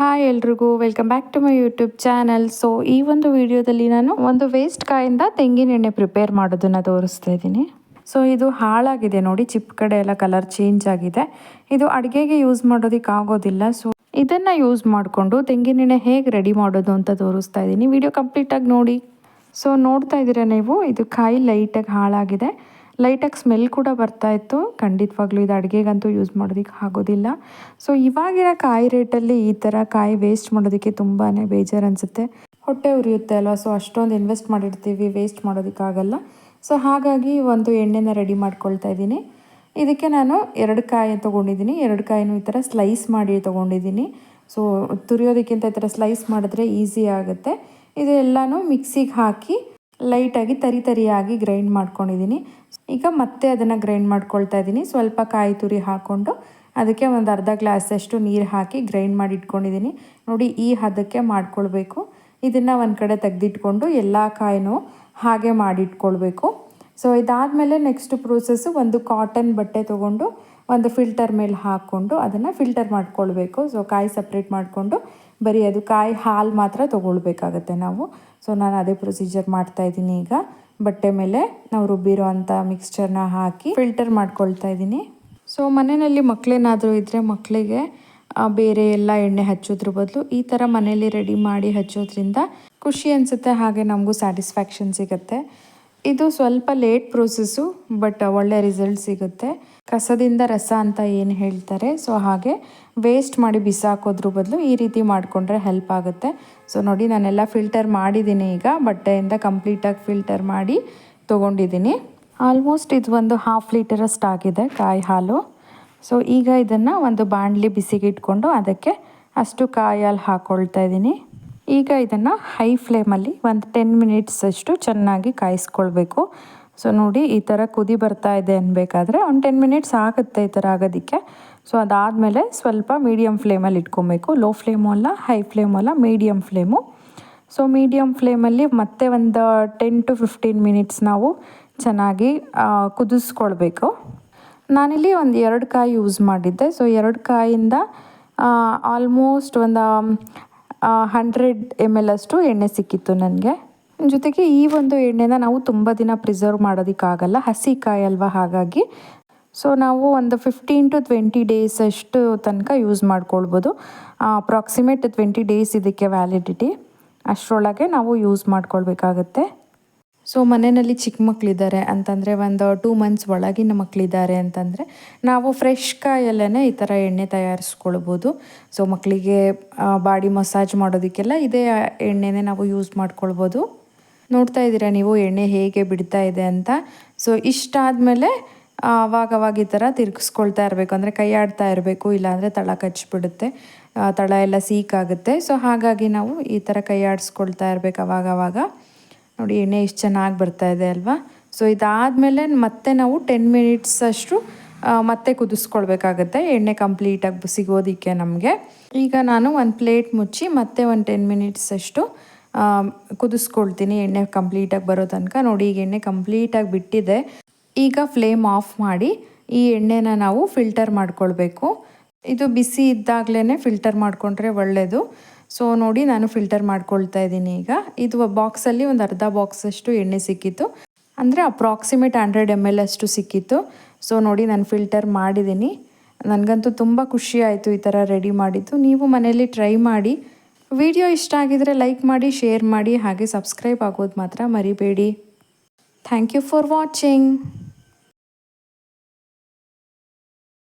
Hi ಎಲ್ರಿಗೂ welcome back to my YouTube channel so ಈ ಒಂದು ವಿಡಿಯೋದಲ್ಲಿ ನಾನು ಒಂದು ವೇಸ್ಟ್ ಕಾಯಿಂದ ತೆಂಗಿನ ಎಣ್ಣೆ ಪ್ರಿಪೇರ್ ಮಾಡೋದನ್ನ ತೋರಿಸ್ತಾ ಇದ್ದೀನಿ. ಸೊ ಇದು ಹಾಳಾಗಿದೆ ನೋಡಿ ಚಿಪ್ ಕಡೆ ಎಲ್ಲ ಕಲರ್ ಚೇಂಜ್ ಆಗಿದೆ. ಇದು ಅಡುಗೆಗೆ ಯೂಸ್ ಮಾಡೋದಕ್ಕೆ ಆಗೋದಿಲ್ಲ. ಸೊ ಇದನ್ನು ಯೂಸ್ ಮಾಡಿಕೊಂಡು ತೆಂಗಿನೆಣ್ಣೆ ಹೇಗೆ ರೆಡಿ ಮಾಡೋದು ಅಂತ ತೋರಿಸ್ತಾ ಇದ್ದೀನಿ. ವಿಡಿಯೋ ಕಂಪ್ಲೀಟಾಗಿ ನೋಡಿ. ಸೊ ನೋಡ್ತಾ ಇದ್ದೀರಾ ನೀವು? ಇದು ಕಾಯಿ ಲೈಟಾಗಿ ಹಾಳಾಗಿದೆ. ಲೈಟಾಗಿ ಸ್ಮೆಲ್ ಕೂಡ ಬರ್ತಾ ಇತ್ತು. ಖಂಡಿತವಾಗ್ಲೂ ಇದು ಅಡುಗೆಗಂತೂ ಯೂಸ್ ಮಾಡೋದಕ್ಕೆ ಆಗೋದಿಲ್ಲ. ಸೊ ಇವಾಗಿನ ಕಾಯಿ ರೇಟಲ್ಲಿ ಈ ಥರ ಕಾಯಿ ವೇಸ್ಟ್ ಮಾಡೋದಕ್ಕೆ ತುಂಬಾ ಬೇಜಾರು ಅನಿಸುತ್ತೆ. ಹೊಟ್ಟೆ ಉರಿಯುತ್ತೆ ಅಲ್ವಾ? ಸೊ ಅಷ್ಟೊಂದು ಇನ್ವೆಸ್ಟ್ ಮಾಡಿರ್ತೀವಿ ವೇಸ್ಟ್ ಮಾಡೋದಕ್ಕಾಗಲ್ಲ. ಸೊ ಹಾಗಾಗಿ ಒಂದು ಎಣ್ಣೆನ ರೆಡಿ ಮಾಡ್ಕೊಳ್ತಾ ಇದ್ದೀನಿ. ಇದಕ್ಕೆ ನಾನು ಎರಡು ಕಾಯಿ ತೊಗೊಂಡಿದ್ದೀನಿ. ಎರಡು ಕಾಯಿನೂ ಈ ಥರ ಸ್ಲೈಸ್ ಮಾಡಿ ತೊಗೊಂಡಿದ್ದೀನಿ. ಸೊ ತುರಿಯೋದಕ್ಕಿಂತ ಈ ಥರ ಸ್ಲೈಸ್ ಮಾಡಿದ್ರೆ ಈಸಿ ಆಗುತ್ತೆ. ಇದೆಲ್ಲನೂ ಮಿಕ್ಸಿಗೆ ಹಾಕಿ ಲೈಟಾಗಿ ತರಿ ತರಿಯಾಗಿ ಗ್ರೈಂಡ್ ಮಾಡ್ಕೊಂಡಿದ್ದೀನಿ. ಈಗ ಮತ್ತೆ ಅದನ್ನು ಗ್ರೈಂಡ್ ಮಾಡ್ಕೊಳ್ತಾ ಇದ್ದೀನಿ. ಸ್ವಲ್ಪ ಕಾಯಿ ತುರಿ ಹಾಕ್ಕೊಂಡು ಅದಕ್ಕೆ ಒಂದು ಅರ್ಧ ಗ್ಲಾಸಷ್ಟು ನೀರು ಹಾಕಿ ಗ್ರೈಂಡ್ ಮಾಡಿ ಇಟ್ಕೊಂಡಿದ್ದೀನಿ. ನೋಡಿ, ಈ ಹದಕ್ಕೆ ಮಾಡ್ಕೊಳ್ಬೇಕು. ಇದನ್ನು ಒಂದು ಕಡೆ ತೆಗೆದಿಟ್ಕೊಂಡು ಎಲ್ಲ ಕಾಯಿನೂ ಹಾಗೆ ಮಾಡಿಟ್ಕೊಳ್ಬೇಕು ಸೊ ಇದಾದಮೇಲೆ ನೆಕ್ಸ್ಟ್ ಪ್ರೋಸೆಸ್ಸು ಒಂದು ಕಾಟನ್ ಬಟ್ಟೆ ತೊಗೊಂಡು ಒಂದು ಫಿಲ್ಟರ್ ಮೇಲೆ ಹಾಕ್ಕೊಂಡು ಅದನ್ನು ಫಿಲ್ಟರ್ ಮಾಡ್ಕೊಳ್ಬೇಕು. ಸೊ ಕಾಯಿ ಸಪ್ರೇಟ್ ಮಾಡಿಕೊಂಡು ಬರೀ ಅದು ಕಾಯಿ ಹಾಲು ಮಾತ್ರ ತೊಗೊಳ್ಬೇಕಾಗತ್ತೆ ನಾವು. ಸೊ ನಾನು ಅದೇ ಪ್ರೊಸೀಜರ್ ಮಾಡ್ತಾ ಇದ್ದೀನಿ ಈಗ. ಬಟ್ಟೆ ಮೇಲೆ ನಾವು ರುಬ್ಬಿರೋ ಅಂಥ ಮಿಕ್ಸ್ಚರ್ನ ಹಾಕಿ ಫಿಲ್ಟರ್ ಮಾಡ್ಕೊಳ್ತಾ ಇದ್ದೀನಿ. ಸೊ ಮನೆಯಲ್ಲಿ ಮಕ್ಕಳೇನಾದರೂ ಇದ್ದರೆ ಮಕ್ಕಳಿಗೆ ಬೇರೆ ಎಲ್ಲ ಎಣ್ಣೆ ಹಚ್ಚೋದ್ರ ಬದಲು ಈ ಥರ ಮನೇಲಿ ರೆಡಿ ಮಾಡಿ ಹಚ್ಚೋದ್ರಿಂದ ಖುಷಿ ಅನಿಸುತ್ತೆ. ಹಾಗೆ ನಮಗೂ ಸ್ಯಾಟಿಸ್ಫ್ಯಾಕ್ಷನ್ ಸಿಗುತ್ತೆ. ಇದು ಸ್ವಲ್ಪ ಲೇಟ್ ಪ್ರೋಸೆಸ್ಸು ಬಟ್ ಒಳ್ಳೆ ರಿಸಲ್ಟ್ ಸಿಗುತ್ತೆ. ಕಸದಿಂದ ರಸ ಅಂತ ಏನು ಹೇಳ್ತಾರೆ ಸೊ ಹಾಗೆ ವೇಸ್ಟ್ ಮಾಡಿ ಬಿಸಾಕೋದ್ರ ಬದಲು ಈ ರೀತಿ ಮಾಡಿಕೊಂಡ್ರೆ ಹೆಲ್ಪ್ ಆಗುತ್ತೆ. ಸೊ ನೋಡಿ, ನಾನೆಲ್ಲ ಫಿಲ್ಟರ್ ಮಾಡಿದ್ದೀನಿ ಈಗ, ಬಟ್ಟೆಯಿಂದ ಕಂಪ್ಲೀಟಾಗಿ ಫಿಲ್ಟರ್ ಮಾಡಿ ತೊಗೊಂಡಿದ್ದೀನಿ. ಆಲ್ಮೋಸ್ಟ್ ಇದು ಒಂದು ಹಾಫ್ ಲೀಟರ್ ಆಗಿದೆ ಕಾಯಿ ಹಾಲು. ಸೊ ಈಗ ಇದನ್ನು ಒಂದು ಬಾಣಲಿ ಬಿಸಿಗೆ ಇಟ್ಕೊಂಡು ಅದಕ್ಕೆ ಅಷ್ಟು ಕಾಯಿ ಹಾಲು ಹಾಕ್ಕೊಳ್ತಾ ಇದ್ದೀನಿ ಈಗ ಇದನ್ನು ಹೈ ಫ್ಲೇಮಲ್ಲಿ ಒಂದು ಟೆನ್ ಮಿನಿಟ್ಸ್ ಅಷ್ಟು ಚೆನ್ನಾಗಿ ಕಾಯಿಸ್ಕೊಳ್ಬೇಕು. ಸೊ ನೋಡಿ ಈ ಥರ ಕುದಿ ಬರ್ತಾ ಇದೆ ಅನ್ಬೇಕಾದ್ರೆ ಒಂದು ಟೆನ್ ಮಿನಿಟ್ಸ್ ಆಗುತ್ತೆ ಈ ಥರ ಆಗೋದಕ್ಕೆ. ಸೊ ಅದಾದಮೇಲೆ ಸ್ವಲ್ಪ ಮೀಡಿಯಮ್ ಫ್ಲೇಮಲ್ಲಿ ಇಟ್ಕೊಬೇಕು. ಲೋ ಫ್ಲೇಮು ಅಲ್ಲ ಹೈ ಫ್ಲೇಮು ಅಲ್ಲ ಮೀಡಿಯಮ್ ಫ್ಲೇಮು ಸೊ ಮೀಡಿಯಮ್ ಫ್ಲೇಮಲ್ಲಿ ಮತ್ತೆ ಒಂದು ಟೆನ್ ಟು ಫಿಫ್ಟೀನ್ ಮಿನಿಟ್ಸ್ ನಾವು ಚೆನ್ನಾಗಿ ಕುದಿಸ್ಕೊಳ್ಬೇಕು. ನಾನಿಲ್ಲಿ ಒಂದು ಎರಡು ಕಾಯಿ ಯೂಸ್ ಮಾಡಿದ್ದೆ. ಸೊ ಎರಡು ಕಾಯಿಂದ ಆಲ್ಮೋಸ್ಟ್ ಒಂದು ಹಂಡ್ರೆಡ್ ಎಂ ಎಲ್ ಅಷ್ಟು ಎಣ್ಣೆ ಸಿಕ್ಕಿತ್ತು ನನಗೆ. ಜೊತೆಗೆ ಈ ಒಂದು ಎಣ್ಣೆನ ನಾವು ತುಂಬ ದಿನ ಪ್ರಿಸರ್ವ್ ಮಾಡೋದಕ್ಕಾಗಲ್ಲ ಹಸಿ ಕಾಯಿ ಅಲ್ವಾ ಹಾಗಾಗಿ. ಸೊ ನಾವು ಒಂದು ಫಿಫ್ಟೀನ್ ಟು ಟ್ವೆಂಟಿ ಡೇಸ್ ಅಷ್ಟು ತನಕ ಯೂಸ್ ಮಾಡ್ಕೊಳ್ಬೋದು. ಅಪ್ರಾಕ್ಸಿಮೇಟ್ ಟ್ವೆಂಟಿ ಡೇಸ್ ಇದಕ್ಕೆ ವ್ಯಾಲಿಡಿಟಿ ಅಷ್ಟರೊಳಗೆ ನಾವು ಯೂಸ್ ಮಾಡ್ಕೊಳ್ಬೇಕಾಗತ್ತೆ. ಸೊ ಮನೆಯಲ್ಲಿ ಚಿಕ್ಕ ಮಕ್ಕಳಿದ್ದಾರೆ ಅಂತಂದರೆ ಒಂದು ಟೂ ಮಂತ್ಸ್ ಒಳಗಿನ ಮಕ್ಕಳಿದ್ದಾರೆ ಅಂತಂದರೆ ನಾವು ಫ್ರೆಶ್ ಕಾಯಲ್ಲೇ ಈ ಥರ ಎಣ್ಣೆ ತಯಾರಿಸ್ಕೊಳ್ಬೋದು. ಸೊ ಮಕ್ಕಳಿಗೆ ಬಾಡಿ ಮಸಾಜ್ ಮಾಡೋದಕ್ಕೆಲ್ಲ ಇದೇ ಎಣ್ಣೆನೇ ನಾವು ಯೂಸ್ ಮಾಡ್ಕೊಳ್ಬೋದು. ನೋಡ್ತಾ ಇದ್ದೀರಾ ನೀವು ಎಣ್ಣೆ ಹೇಗೆ ಬಿಡ್ತಾ ಇದೆ ಅಂತ? ಸೊ ಇಷ್ಟಾದಮೇಲೆ ಅವಾಗವಾಗ ಈ ಥರ ತಿರ್ಗಿಸ್ಕೊಳ್ತಾ ಇರಬೇಕು. ಅಂದರೆ ಕೈ ಆಡ್ತಾ ಇರಬೇಕು, ಇಲ್ಲಾಂದರೆ ತಳ ಕಚ್ಚಿಬಿಡುತ್ತೆ ತಳ ಎಲ್ಲ ಸೀಕಾಗುತ್ತೆ ಸೊ ಹಾಗಾಗಿ ನಾವು ಈ ಥರ ಕೈ ಆಡಿಸ್ಕೊಳ್ತಾ ಇರಬೇಕು ಅವಾಗವಾಗ. ನೋಡಿ ಎಣ್ಣೆ ಇಷ್ಟು ಚೆನ್ನಾಗಿ ಬರ್ತಾ ಇದೆ ಅಲ್ವಾ? ಸೊ ಇದಾದಮೇಲೆ ಮತ್ತೆ ನಾವು ಟೆನ್ ಮಿನಿಟ್ಸ್ ಅಷ್ಟು ಮತ್ತೆ ಕುದಿಸ್ಕೊಳ್ಬೇಕಾಗತ್ತೆ. ಎಣ್ಣೆ ಕಂಪ್ಲೀಟಾಗಿ ಸಿಗೋದಕ್ಕೆ ನಮಗೆ. ಈಗ ನಾನು ಒಂದು ಪ್ಲೇಟ್ ಮುಚ್ಚಿ ಮತ್ತೆ ಒಂದು ಟೆನ್ ಮಿನಿಟ್ಸ್ ಅಷ್ಟು ಕುದಿಸ್ಕೊಳ್ತೀನಿ. ಎಣ್ಣೆ ಕಂಪ್ಲೀಟಾಗಿ ಬರೋ ತನಕ. ನೋಡಿ, ಈಗ ಎಣ್ಣೆ ಕಂಪ್ಲೀಟಾಗಿ ಬಿಟ್ಟಿದೆ. ಈಗ ಫ್ಲೇಮ್ ಆಫ್ ಮಾಡಿ ಈ ಎಣ್ಣೆನ ನಾವು ಫಿಲ್ಟರ್ ಮಾಡ್ಕೊಳ್ಬೇಕು. ಇದು ಬಿಸಿ ಇದ್ದಾಗಲೇ ಫಿಲ್ಟರ್ ಮಾಡಿಕೊಂಡ್ರೆ ಒಳ್ಳೆಯದು ಸೊ ನೋಡಿ ನಾನು ಫಿಲ್ಟರ್ ಮಾಡ್ಕೊಳ್ತಾ ಇದ್ದೀನಿ ಈಗ. ಇದು ಬಾಕ್ಸಲ್ಲಿ ಒಂದು ಅರ್ಧ ಬಾಕ್ಸಷ್ಟು ಎಣ್ಣೆ ಸಿಕ್ಕಿತ್ತು. ಅಂದರೆ ಅಪ್ರಾಕ್ಸಿಮೇಟ್ ಹಂಡ್ರೆಡ್ ಎಂ ಎಲ್ ಅಷ್ಟು ಸಿಕ್ಕಿತ್ತು. ಸೊ ನೋಡಿ ನಾನು ಫಿಲ್ಟರ್ ಮಾಡಿದ್ದೀನಿ. ನನಗಂತೂ ತುಂಬ ಖುಷಿ ಆಯಿತು ಈ ಥರ ರೆಡಿ ಮಾಡಿದ್ದು. ನೀವು ಮನೆಯಲ್ಲಿ ಟ್ರೈ ಮಾಡಿ. ವಿಡಿಯೋ ಇಷ್ಟ ಆಗಿದರೆ ಲೈಕ್ ಮಾಡಿ ಶೇರ್ ಮಾಡಿ, ಹಾಗೆ ಸಬ್ಸ್ಕ್ರೈಬ್ ಆಗೋದು ಮಾತ್ರ ಮರಿಬೇಡಿ. Thank you for watching